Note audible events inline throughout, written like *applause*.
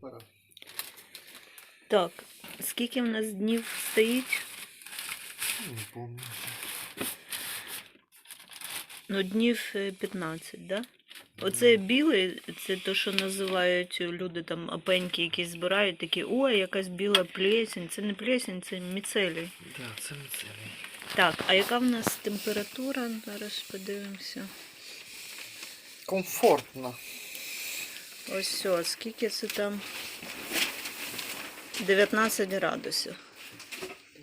Пора. Так, скільки в нас днів стоїть? Не пам'ятаю. Ну, днів е, 15, да? Оце білий, це то, що називають люди там опеньки, які збирають, такі, ой, якась біла плесень. Це не плесень, це міцелій. Так, це не це. Так, а яка в нас температура? Зараз подивимося. Комфортно. Ось все, скільки це там? 19 градусів.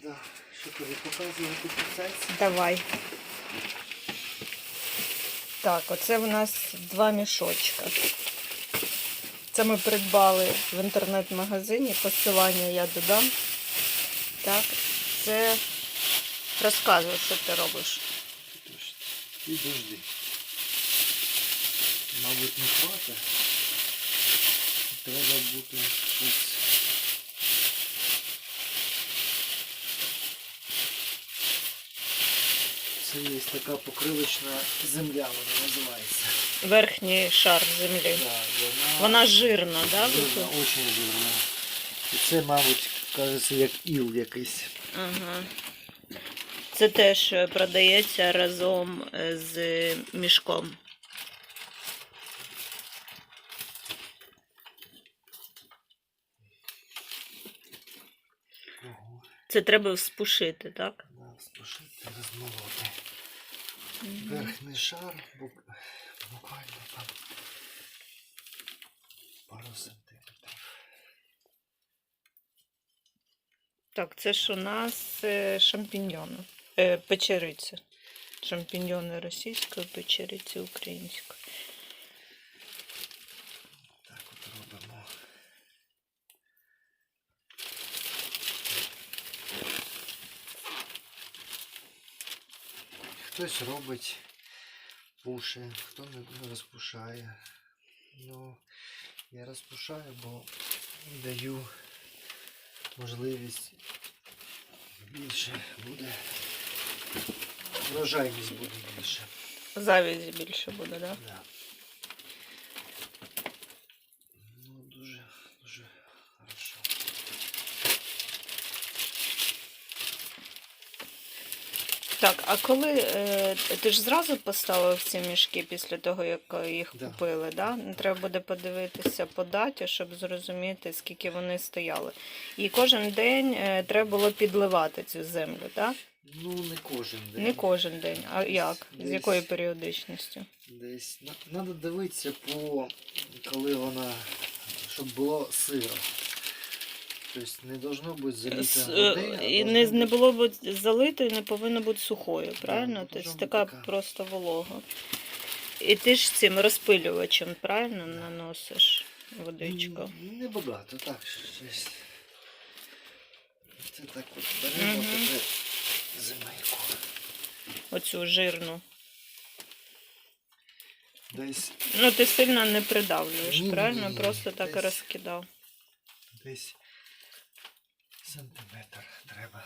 Да. Що тобі показувати процес? Давай. Так, оце в нас два мішочка. Це ми придбали в інтернет-магазині. Посилання я додам. Так, це розказуй, що ти робиш. Підожди. Мабуть, не хватить. Треба бути ось. Це є така покривочна земля, вона називається. Верхній шар землі. Да, вона, Вона жирна, да? жирна, очень жирна. І це, мабуть, кажеться, як іл якийсь. Ага. Це теж продається разом з мішком. Це треба вспушити, так? да, спушити, розмолоти. Верхній шар буквально там пару сантиметрів. Так, це ж у нас е, шампіньйони. Е, печериця. Шампіньйони російською, печериці українською. Так от робимо. Хтось робить пуши, хто не розпушає. Ну, я розпушаю, бо даю можливість більше буде. Врожайність буде більше. Завізі більше буде, так? Да? Да. Ну, дуже, дуже хорошо. Так, а коли е, ти ж зразу поставив ці мішки після того, як їх Да. купили, да? Треба буде подивитися по даті, щоб зрозуміти, скільки вони стояли. І кожен день е, треба було підливати цю землю, так? Ну, не кожен день. Не кожен день. А як? З якою періодичністю? Десь. Треба дивитися по коли вона, щоб було сиро. Тобто не должно бути заліто С- води, а е, І должно не, не бути- було б залито і не повинно бути сухою, правильно? ну, Тобто така така. просто волога. І ти ж цим розпилювачем, правильно, наносиш водичку? М, Небагато, так. щось. Це так от беремо Мгм. тепер земельку. Оцю жирну. Десь, Ну, ти сильно не придавлюєш, Ні, ні, правильно? ні, Просто так і десь. розкидав. десь сантиметр треба.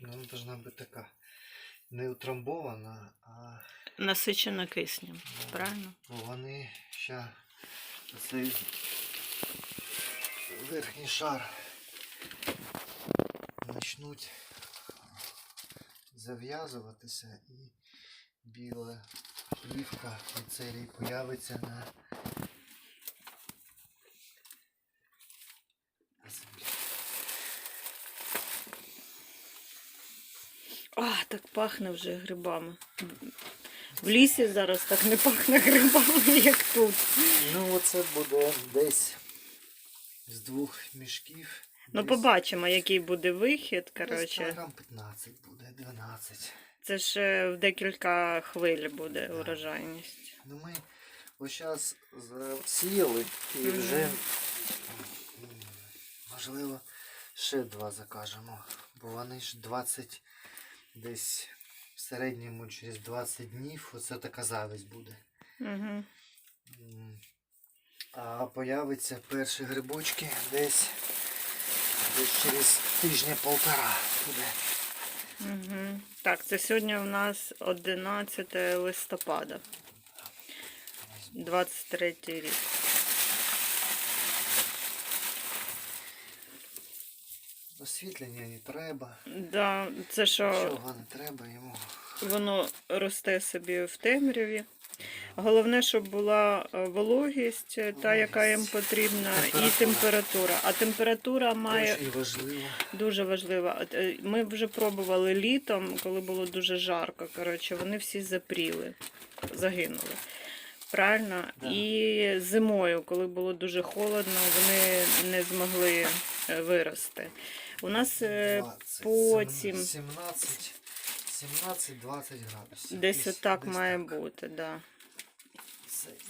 Вона должна бути така не утрамбована, а Насичена киснем, Да. правильно? бо вони ще цей верхній шар почнуть зав'язуватися і біла плівка міцелій появиться на землі. А, так пахне вже грибами. В лісі зараз так не пахне грибами, як тут. Ну, оце буде десь з двох мішків. Ну, десь- побачимо, який буде вихід. Коротше, кілограм 15 буде, 12. Це ж е, в декілька хвиль буде Да. урожайність. Ну ми ось зараз засіяли і Мгм. вже можливо ще два закажемо. Бо вони ж 20 десь в середньому через 20 днів оце така зависть буде. Угу. М, А появиться перші грибочки десь, десь через тижня полтора буде. Угу. Так, це сьогодні у нас 11 листопада. 23 рік. Освітлення не треба. Да, це що Нічого не треба йому. воно росте собі в темряві. Головне, щоб була е, вологість, е, та, яка їм потрібна, і Температура. А температура має. Дуже важливо. От, е, Ми вже пробували літом, коли було дуже жарко. Коротше, вони всі запріли, загинули. Правильно? І зимою, коли було дуже холодно, вони не змогли вирости. У нас 20, потім 17, 17-20 градусів. десь отак десь має так. бути, да.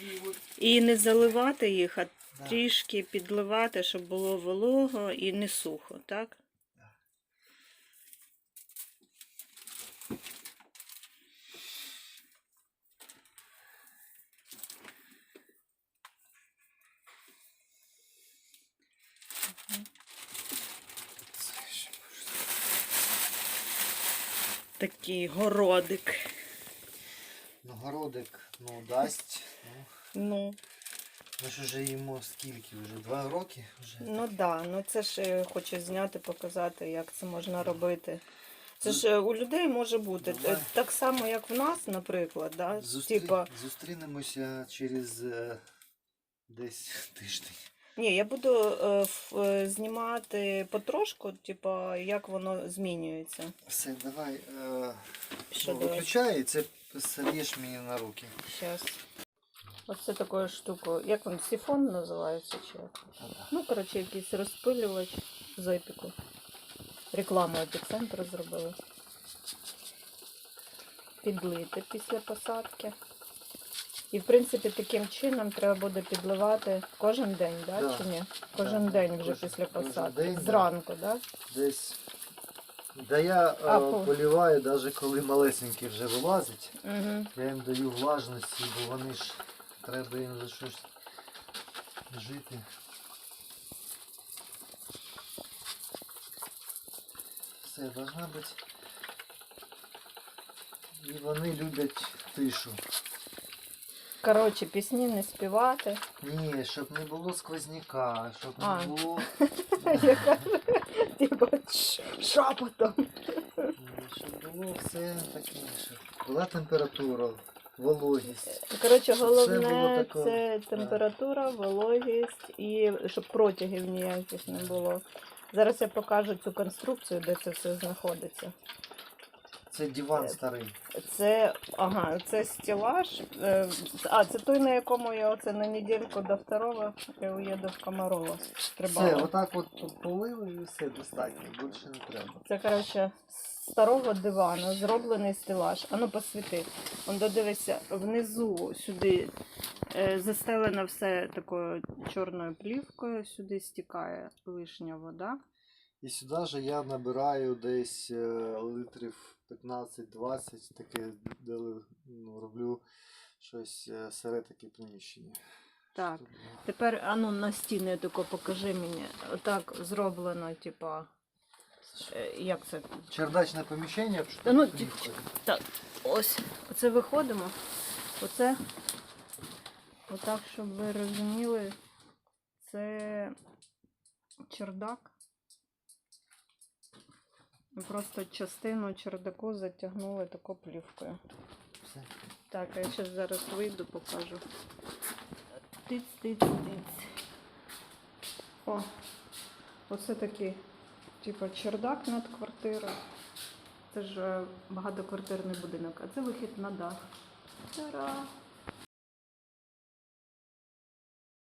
І от, І не заливати їх, а да. трішки підливати, щоб було волого і не сухо, так? Такий городик. Ну, городик, ну, дасть. Ну, Ну. ми ж вже їмо скільки вже? Два роки вже. Ну так, да, ну це ж хочу зняти, показати, як це можна робити. Це ж е, у людей може бути Давай. Е, так само, як в нас, наприклад, да? Зустрі... Типа, Зустрінемося через е, десь тиждень. Ні, я буду е, ф- е, знімати потрошку, типа, як воно змінюється. Все, давай. Е, Що ну, давай? виключай і це сольєш мені на руки. Зараз. Оце такою штукою. Як він, сифон називається чи як? Та-да. Ну, коротше, якийсь розпилювач з епіку. Рекламу епіцентру зробили. Підлити після посадки. І, в принципі, таким чином треба буде підливати кожен день, да, Да. чи ні? Кожен Да, день вже кожен- після кожен посадки. день, да. Зранку, да? Десь. Да я е, А, по- поліваю, навіть коли малесенькі вже вилазять. Угу. Я їм даю влажності, бо вони ж треба їм за щось жити. Все, должна бути. І вони люблять тишу. Коротше, пісні не співати. Ні, щоб не було сквозняка, щоб не А. було. *laughs* Яка типа ш- шепотом. Щоб було все таке, щоб була температура, вологість. Коротше, Щоб все було головне це температура, вологість і щоб протягів ніяких не було. Зараз я покажу цю конструкцію, де це все знаходиться. Це диван старий. Це ага, це стелаж. Е, А, це той, на якому я оце на недельку до второго я уїду в Комарова. Все, отак от полили і все достатньо, більше не треба. Це, коротше, з старого дивану зроблений стелаж. Ану посвіти. Он додивися, внизу сюди е, застелено все такою чорною плівкою, сюди стікає лишня вода. І сюди же я набираю десь е, литрів 15-20, таке де ли- ну, роблю щось е, сире таке приміщення. Так. Щоб. Тепер ану на стіни тако покажи мені. Отак зроблено, типа. е, Як це? Чердачне поміщення, що Та ну, Так, ось. Оце виходимо. Оце. Отак, щоб ви розуміли, це чердак. Ми Просто частину чердаку затягнули таку плівкою. Все. Так, я ще зараз вийду, покажу. Тиць, тиць, тиць. О, оце такий, типу, чердак над квартирою. Це ж е, багатоквартирний будинок, а це вихід на дах. Та-ра!